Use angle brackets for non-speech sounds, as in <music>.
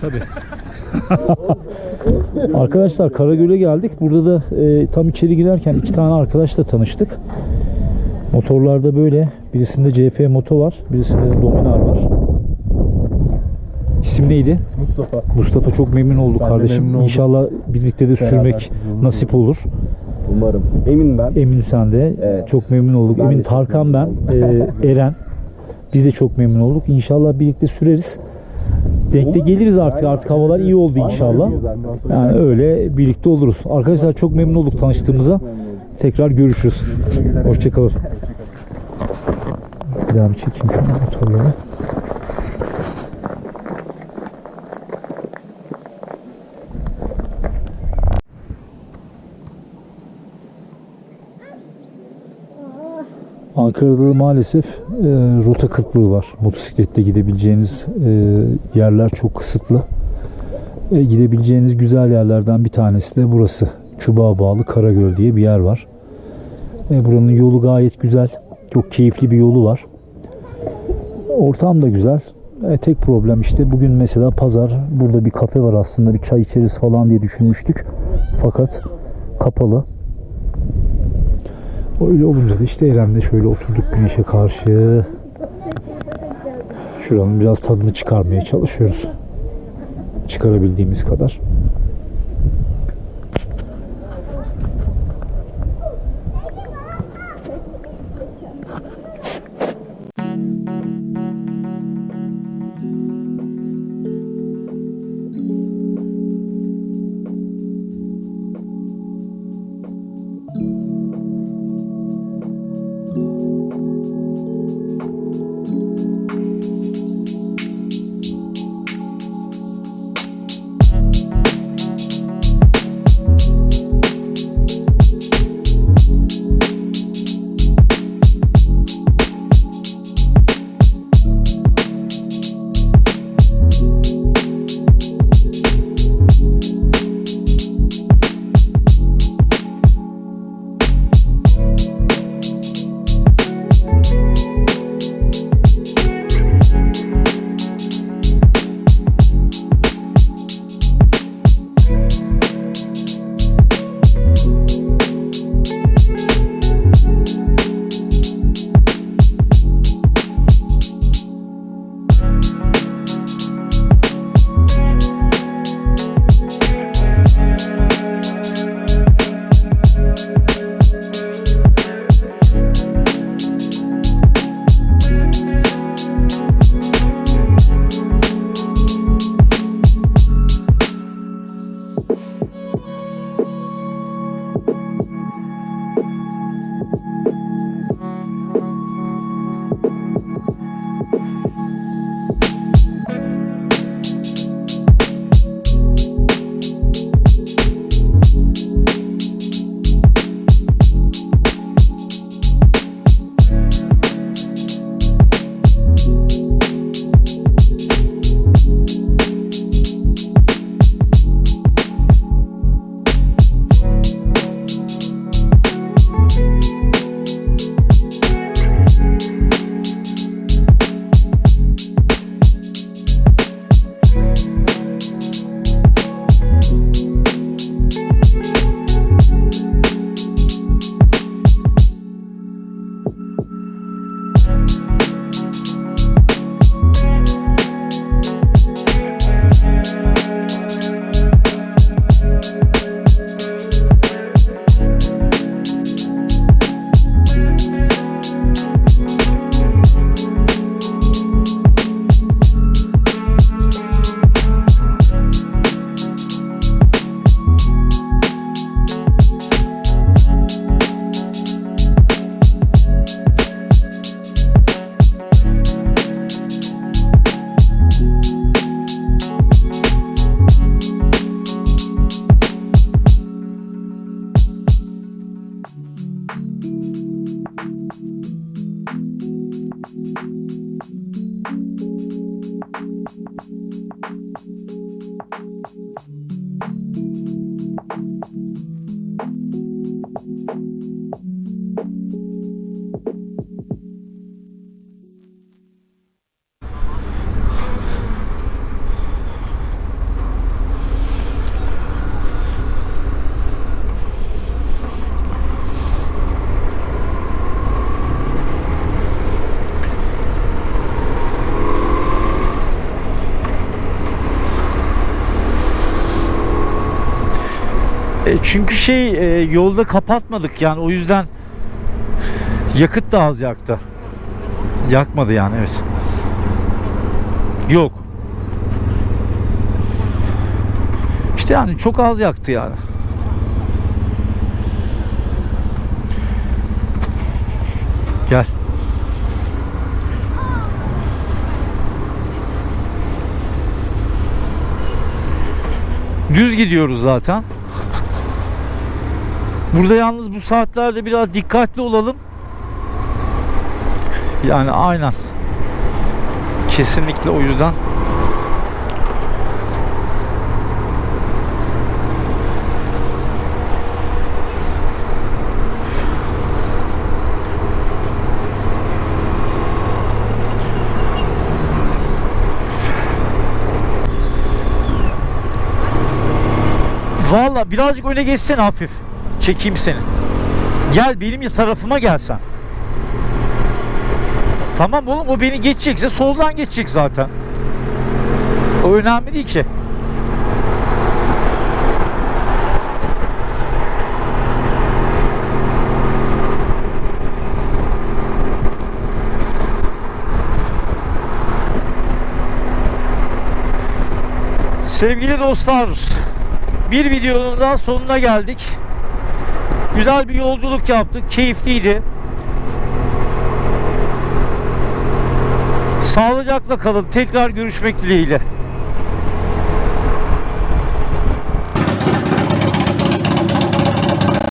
Tabii. <laughs> Arkadaşlar Karagöl'e geldik. Burada da e, tam içeri girerken iki tane arkadaşla tanıştık. Motorlarda böyle. Birisinde CF moto var. Birisinde de Dominar var. İsim neydi? Mustafa. Mustafa çok memnun olduk Ben de kardeşim. memnun oldum. İnşallah birlikte de sürmek nasip olur. Umarım. Emin ben. Emin sen de. Evet. Çok memnun olduk. Ben de Emin çok Tarkan ben. memnun e, Eren. Biz de çok memnun olduk. İnşallah birlikte süreriz. Denk de geliriz artık. Artık havalar iyi oldu inşallah. Yani öyle birlikte oluruz. Arkadaşlar çok memnun olduk tanıştığımıza. Tekrar görüşürüz. Hoşçakalın. Bir daha bir çekeyim motorları. Ankara'da da maalesef e, rota kıtlığı var. Motosikletle gidebileceğiniz e, yerler çok kısıtlı. E, gidebileceğiniz güzel yerlerden bir tanesi de burası. Çubuğa bağlı Karagöl diye bir yer var. E, buranın yolu gayet güzel. Çok keyifli bir yolu var. Ortam da güzel. E, tek problem işte bugün mesela pazar burada bir kafe var aslında bir çay içeriz falan diye düşünmüştük. Fakat kapalı. Öyle olunca da işte Eren'le şöyle oturduk güneşe karşı. Şuranın biraz tadını çıkarmaya çalışıyoruz. Çıkarabildiğimiz kadar. E, çünkü şey e, yolda kapatmadık yani o yüzden yakıt da az yaktı. Yakmadı yani evet. Yok. İşte yani çok az yaktı yani. Gel. Düz gidiyoruz zaten. Burada yalnız bu saatlerde biraz dikkatli olalım. Yani aynen. Kesinlikle o yüzden. Valla birazcık öne geçsene hafif. Çekeyim seni. Gel benim tarafıma gelsen. Tamam oğlum o beni geçecekse soldan geçecek zaten. O önemli değil ki. Sevgili dostlar, bir videonun daha sonuna geldik. Güzel bir yolculuk yaptık, keyifliydi. Sağlıcakla kalın. Tekrar görüşmek dileğiyle.